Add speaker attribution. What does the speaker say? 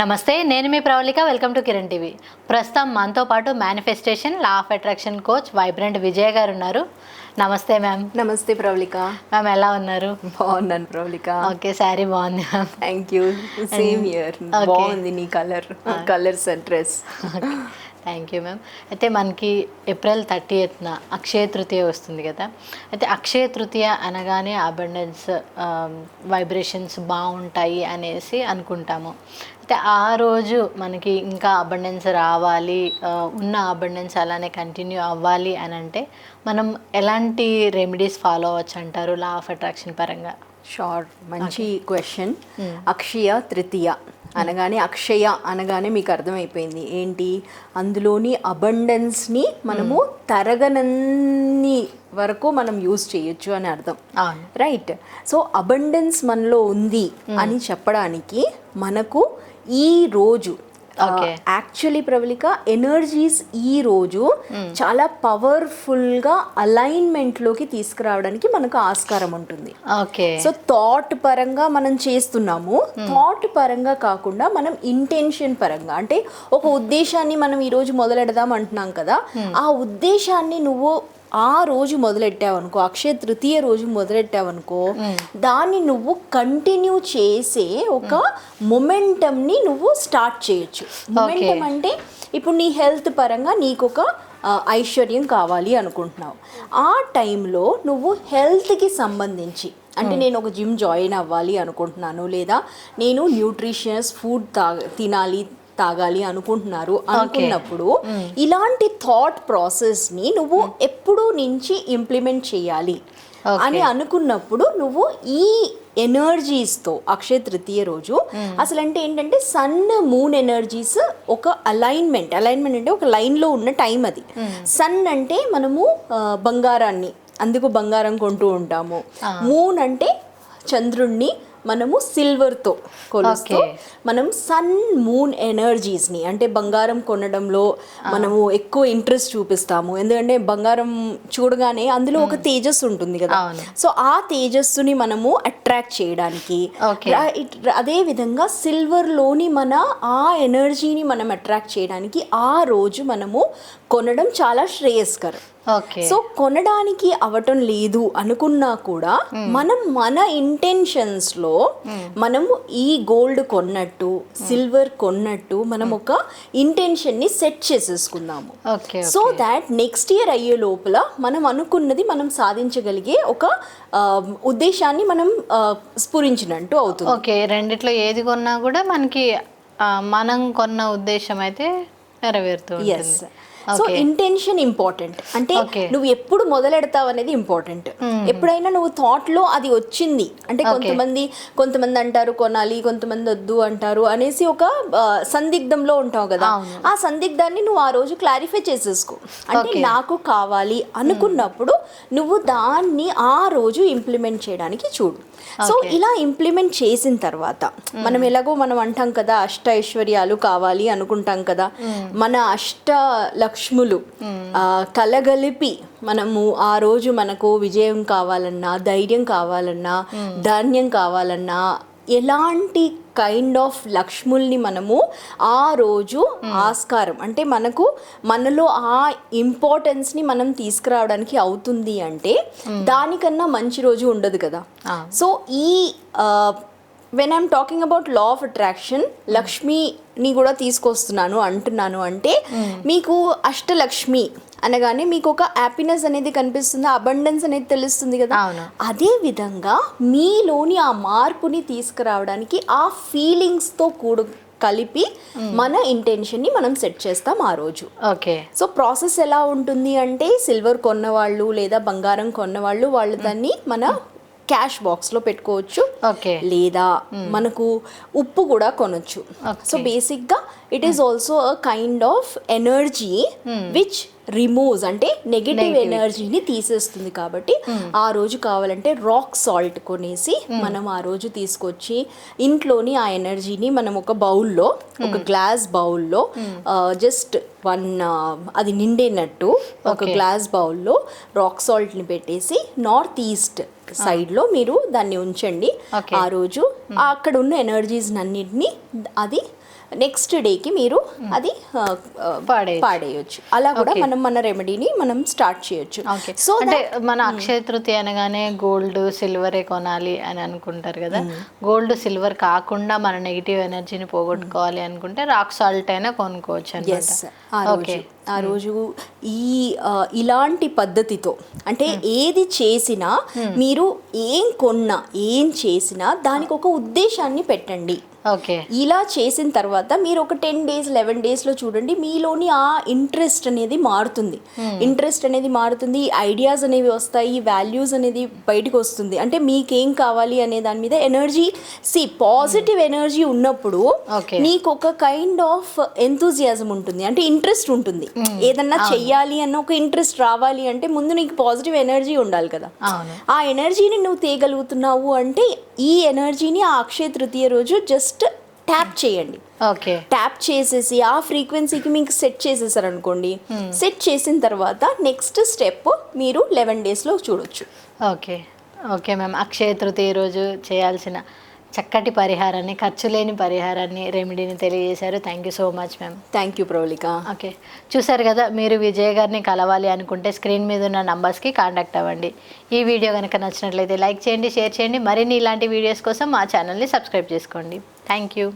Speaker 1: నమస్తే నేను మీ Pravalika welcome to Kiran TV. ప్రస్తుతం మనతో పాటు manifestation law of attraction coach vibrant Vijay garu ఉన్నారు. నమస్తే మ్యామ్
Speaker 2: నమస్తే ప్రవళిక.
Speaker 1: మ్యామ్ ఎలా ఉన్నారు?
Speaker 2: బాగున్నాను ప్రవళిక.
Speaker 1: ఓకే శారీ బాగుంది ma'am
Speaker 2: thank you same here బాగుంది నీ colour colours and dress
Speaker 1: thank you ma'am అయితే మనకి ఏప్రిల్ థర్టీ ఎత్న అక్షయ తృతీయ వస్తుంది కదా. అయితే అక్షయ తృతీయ అనగానే అబండెన్స్ వైబ్రేషన్స్ బాగుంటాయి అనేసి అనుకుంటాము. అయితే ఆ రోజు మనకి ఇంకా అబండెన్స్ రావాలి ఉన్న అబండెన్స్ అలానే కంటిన్యూ అవ్వాలి అని అంటే మనం ఎలాంటి రెమెడీస్ ఫాలో అవ్వచ్చు అంటారు? లా ఆఫ్ అట్రాక్షన్ పరంగా.
Speaker 2: షార్ట్ మంచి క్వశ్చన్ అక్షయ తృతీయ. అనగానే అక్షయ అనగానే మీకు అర్థమైపోయింది. ఏంటి? అందులోని అబండెన్స్ని మనము తరగనన్ని వరకు మనం యూజ్ చేయొచ్చు అని అర్థం. రైట్? సో అబండెన్స్ మనలో ఉంది అని చెప్పడానికి మనకు ఈ రోజు. యాక్చువల్లీ ప్రబలిక ఎనర్జీస్ ఈ రోజు చాలా పవర్ఫుల్గా అలైన్మెంట్లోకి తీసుకురావడానికి మనకు ఆస్కారం ఉంటుంది.
Speaker 1: ఓకే.
Speaker 2: సో థాట్ పరంగా మనం చేస్తున్నాము. థాట్ పరంగా కాకుండా మనం ఇంటెన్షన్ పరంగా. అంటే ఒక ఉద్దేశాన్ని మనం ఈ రోజు మొదలెడదాం అంటున్నాం కదా. ఆ ఉద్దేశాన్ని నువ్వు ఆ రోజు మొదలెట్టావనుకో అక్షయ తృతీయ రోజు మొదలెట్టావనుకో దాన్ని నువ్వు కంటిన్యూ చేసే ఒక మొమెంటంని నువ్వు స్టార్ట్ చేయొచ్చు. మొమెంటం అంటే ఇప్పుడు నీ హెల్త్ పరంగా నీకు ఒక ఐశ్వర్యం కావాలి అనుకుంటున్నావు. ఆ టైంలో నువ్వు హెల్త్కి సంబంధించి అంటే నేను ఒక జిమ్ జాయిన్ అవ్వాలి అనుకుంటున్నాను లేదా నేను న్యూట్రిషియస్ ఫుడ్ తాగ తినాలి తాగాలి అనుకుంటున్నారు అనుకున్నప్పుడు ఇలాంటి థాట్ ప్రాసెస్ని నువ్వు ఎప్పుడు నుంచి ఇంప్లిమెంట్ చేయాలి? అని అనుకున్నప్పుడు నువ్వు ఈ ఎనర్జీస్తో అక్షయ తృతీయ రోజు అసలు అంటే ఏంటంటే సన్ మూన్ ఎనర్జీస్ ఒక అలైన్మెంట్ అలైన్మెంట్ అంటే ఒక లైన్లో ఉన్న టైం అది. సన్ అంటే మనము బంగారాన్ని అందుకు బంగారం కొంటూ ఉంటాము. మూన్ అంటే చంద్రుణ్ణి మనము సిల్వర్తో కొలుస్తూ. మనం సన్ మూన్ ఎనర్జీస్ని అంటే బంగారం కొనడంలో మనము ఎక్కువ ఇంట్రెస్ట్ చూపిస్తాము. ఎందుకంటే బంగారం చూడగానే అందులో ఒక తేజస్సు ఉంటుంది కదా. సో ఆ తేజస్సుని మనము అట్రాక్ట్ చేయడానికి అదే విధంగా సిల్వర్లోని మన ఆ ఎనర్జీని మనం అట్రాక్ట్ చేయడానికి ఆ రోజు మనము కొనడం చాలా శ్రేయస్కరం. సో కొనడానికి అవటం లేదు అనుకున్నా కూడా మనం మన ఇంటెన్షన్స్లో మనము ఈ గోల్డ్ కొన్నట్టు సిల్వర్ కొన్నట్టు మనం ఒక ఇంటెన్షన్ని సెట్ చేసేసుకుందాము.
Speaker 1: Okay
Speaker 2: so that next year అయ్యే లోపల మనం అనుకున్నది మనం సాధించగలిగే ఒక ఉద్దేశాన్ని మనం స్ఫురించినట్టు అవుతుంది.
Speaker 1: ఓకే రెండిట్లో ఏది కొన్నా కూడా మనకి మనం కొన్న ఉద్దేశం అయితే నెరవేరుతూ
Speaker 2: ఎస్
Speaker 1: ఉంటుంది.
Speaker 2: సో ఇంటెన్షన్ ఇంపార్టెంట్ అంటే. నువ్వు ఎప్పుడు మొదలెడతావు అనేది ఇంపార్టెంట్ ఎప్పుడైనా నువ్వు థాట్లో అది వచ్చింది. అంటే కొంతమంది కొంతమంది అంటారు కొనాలి కొంతమంది వద్దు అంటారు అనేసి ఒక సందిగ్ధంలో ఉంటావు కదా. ఆ సందిగ్ధాన్ని నువ్వు ఆ రోజు క్లారిఫై చేసేసుకో. అంటే. నాకు కావాలి అనుకున్నప్పుడు నువ్వు దాన్ని ఆ రోజు ఇంప్లిమెంట్ చేయడానికి చూడు. సో ఇలా ఇంప్లిమెంట్ చేసిన తర్వాత మనం ఎలాగో మనం అంటాం కదా అష్ట ఐశ్వర్యాలు కావాలి అనుకుంటాం కదా. మన అష్ట లక్ష్ములు. కలగలిపి మనము ఆ రోజు మనకు విజయం కావాలన్నా ధైర్యం కావాలన్నా ధాన్యం కావాలన్నా ఎలాంటి కైండ్ ఆఫ్ లక్ష్ముల్ని మనము ఆ రోజు ఆస్కారం. అంటే మనకు మనలో ఆ ఇంపార్టెన్స్ని మనం తీసుకురావడానికి అవుతుంది అంటే దానికన్నా మంచి రోజు ఉండదు కదా. సో ఈ when I'm talking about law of attraction లక్ష్మిని కూడా తీసుకొస్తున్నాను అంటున్నాను అంటే మీకు అష్టలక్ష్మి అనగానే మీకు ఒక హ్యాపీనెస్ అనేది కనిపిస్తుంది అబండెన్స్ అనేది తెలుస్తుంది కదా.
Speaker 1: అవును.
Speaker 2: అదే విధంగా మీలోని ఆ మార్పుని తీసుకురావడానికి ఆ ఫీలింగ్స్తో కూడు కలిపి మన ఇంటెన్షన్ని మనం సెట్ చేస్తాం ఆ రోజు.
Speaker 1: ఓకే.
Speaker 2: సో ప్రాసెస్ ఎలా ఉంటుంది అంటే సిల్వర్ కొన్నవాళ్ళు లేదా బంగారం కొన్నవాళ్ళు వాళ్ళు దాన్ని మన క్యాష్ బాక్స్లో పెట్టుకోవచ్చు.
Speaker 1: ఓకే.
Speaker 2: లేదా మనకు ఉప్పు కూడా కొనొచ్చు. సో బేసిక్గా it is also a kind of energy which removes అంటే నెగిటివ్ ఎనర్జీని తీసేస్తుంది కాబట్టి ఆ రోజు కావాలంటే రాక్ సాల్ట్ కొనేసి మనం ఆ రోజు తీసుకొచ్చి ఇంట్లోని ఆ ఎనర్జీని మనం ఒక బౌల్లో ఒక గ్లాస్ బౌల్లో జస్ట్ వన్ అది నిండినట్టు ఒక. గ్లాస్ బౌల్లో రాక్ సాల్ట్ని పెట్టేసి నార్త్ ఈస్ట్ సైడ్లో మీరు దాన్ని ఉంచండి. ఆ రోజు అక్కడ ఉన్న ఎనర్జీస్ అన్నిటిని అది నెక్స్ట్ డేకి మీరు అది ఆ, ఆ,
Speaker 1: పాడేయచ్చు.
Speaker 2: అలా కూడా మనం మన రెమెడీని మనం స్టార్ట్ చేయొచ్చు.
Speaker 1: ఓకే
Speaker 2: సో
Speaker 1: అంటే మన అక్షయ తృతీయ అనగానే గోల్డ్ సిల్వరే కొనాలి అని అనుకుంటారు కదా. గోల్డ్ సిల్వర్ కాకుండా మన నెగిటివ్ ఎనర్జీని పోగొట్టుకోవాలి అనుకుంటే రాక్ సాల్ట్ అయినా కొనుక్కోవచ్చు అనమాట
Speaker 2: ఆ రోజు. ఆ రోజు ఈ ఇలాంటి పద్ధతితో అంటే ఏది చేసినా మీరు ఏం కొన్నా ఏం చేసినా దానికి ఒక ఉద్దేశాన్ని పెట్టండి.
Speaker 1: ఓకే.
Speaker 2: ఇలా చేసిన తర్వాత మీరు ఒక టెన్ డేస్ లెవెన్ డేస్లో చూడండి మీలోని ఆ ఇంట్రెస్ట్ అనేది మారుతుంది. ఇంట్రెస్ట్ అనేది మారుతుంది ఐడియాస్ అనేవి వస్తాయి వాల్యూస్ అనేది బయటకు వస్తుంది. అంటే మీకేం కావాలి అనే దాని మీద ఎనర్జీ సి పాజిటివ్ ఎనర్జీ ఉన్నప్పుడు. నీకు ఒక కైండ్ ఆఫ్ ఎంతూజియాజం ఉంటుంది. అంటే ఇంట్రెస్ట్ ఉంటుంది. ఏదన్నా చెయ్యాలి అన్న ఒక ఇంట్రెస్ట్ రావాలి అంటే ముందు నీకు పాజిటివ్ ఎనర్జీ ఉండాలి కదా. ఆ ఎనర్జీని నువ్వు తేగలుగుతున్నావు అంటే ఈ ఎనర్జీని ఆ అక్షయ తృతీయ రోజు జస్ట్ ట్యాప్ చేయండి.
Speaker 1: ఓకే.
Speaker 2: ట్యాప్ చేసేసి ఆ ఫ్రీక్వెన్సీకి మీకు సెట్ చేసేసారు అనుకోండి సెట్ చేసిన తర్వాత నెక్స్ట్ స్టెప్ మీరు లెవెన్ డేస్లో చూడొచ్చు.
Speaker 1: ఓకే. Okay ma'am. అక్షయ తృతీయ రోజు చేయాల్సిన చక్కటి పరిహారాన్ని ఖర్చు లేని పరిహారాన్ని రెమెడీని తెలియజేశారు. Thank you so much ma'am
Speaker 2: thank you Pravalika
Speaker 1: okay చూసారు కదా మీరు విజయ్ గారిని కలవాలి అనుకుంటే స్క్రీన్ మీద ఉన్న నంబర్స్కి కాంటాక్ట్ అవ్వండి. ఈ వీడియో కనుక నచ్చినట్లయితే లైక్ చేయండి షేర్ చేయండి. మరిన్ని ఇలాంటి వీడియోస్ కోసం మా ఛానల్ని సబ్స్క్రైబ్ చేసుకోండి. Thank you